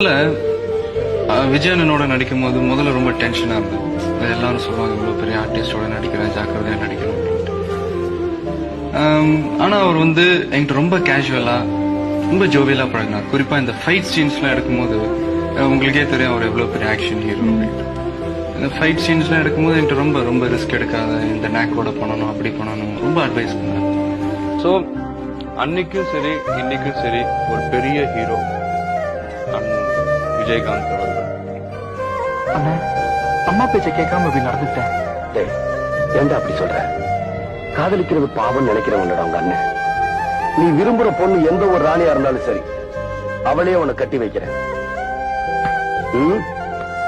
இல்ல, அஹ், விஜய் அண்ணனோட நடிக்கும் போது முதல்ல ரொம்ப டென்ஷனா இருந்தது. எல்லாரும் சொல்லுவாங்க இவ்வளவு பெரிய ஆர்டிஸ்டோட நடிக்கிறேன் ஜாக்கிரதையா நடிக்கிறேன் அப்படின்ட்டு. ஆம், ஆனா அவர் வந்து என்கிட்ட ரொம்ப கேஷுவலா ரொம்ப ஜோவியலா பழகினார். குறிப்பா இந்த ஃபைட் சீன்ஸ்லாம் எடுக்கும்போது உங்களுக்கே தெரியும் அவர் எவ்வளவு பெரிய ஆக்ஷன் ஹீரோ அப்படின்ட்டு இந்த ஃபைட் சீன்ஸ்லாம் எடுக்கும்போது என்கிட்ட ரொம்ப ரொம்ப ரிஸ்க் எடுக்காத இந்த நேக்கோட பண்ணணும் அப்படி பண்ணணும் ரொம்ப அட்வைஸ் பண்ணார். ஸோ அன்னைக்கும் சரி இன்னைக்கும் சரி ஒரு பெரிய ஹீரோ விஜயகாந்த். அவர்கள் அண்ணா அம்மா பேச்ச கேட்காம இப்படி நடந்துட்டேன். ஏன்டா அப்படி சொல்ற? காதலிக்கிறது பாவம் நினைக்கிறவங்களோட அவங்க அண்ணன் நீ விரும்புற பொண்ணு எந்த ஒரு ராணியா இருந்தாலும் சரி அவளே உன்னை கட்டி வைக்கிறேன்?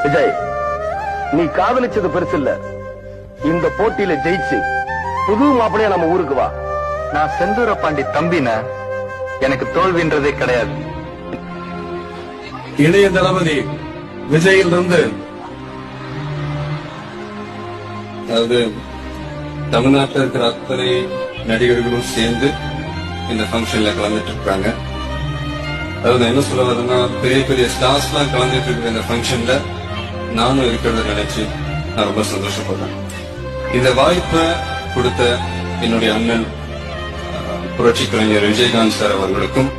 விஜய் நீ காதலிச்சது பெருசு இல்ல. இந்த போட்டியில ஜெயிச்சு புது மாப்பிளையா நம்ம ஊருக்கு வா. நான் செந்தூர பாண்டி தம்பின. எனக்கு தோல்வின்றதே கிடையாது. இளைய தளபதி விஜயிலிருந்து அதாவது தமிழ்நாட்டில் இருக்கிற அத்தனை நடிகர்களும் சேர்ந்து இந்த ஃபங்க்ஷன்ல கலந்துட்டு இருக்காங்க அதாவது என்ன சொல்ல வரேன்னா பெரிய பெரிய ஸ்டார்ஸ் எல்லாம் கலந்துட்டு இருக்கிற இந்த ஃபங்க்ஷன்ல நானும் இருக்கிறத நினைச்சு நான் ரொம்ப சந்தோஷப்படுறேன். இந்த வாய்ப்பை கொடுத்த என்னுடைய அண்ணன் புரட்சி கலைஞர் விஜயகாந்த் சார் அவர்களுக்கும்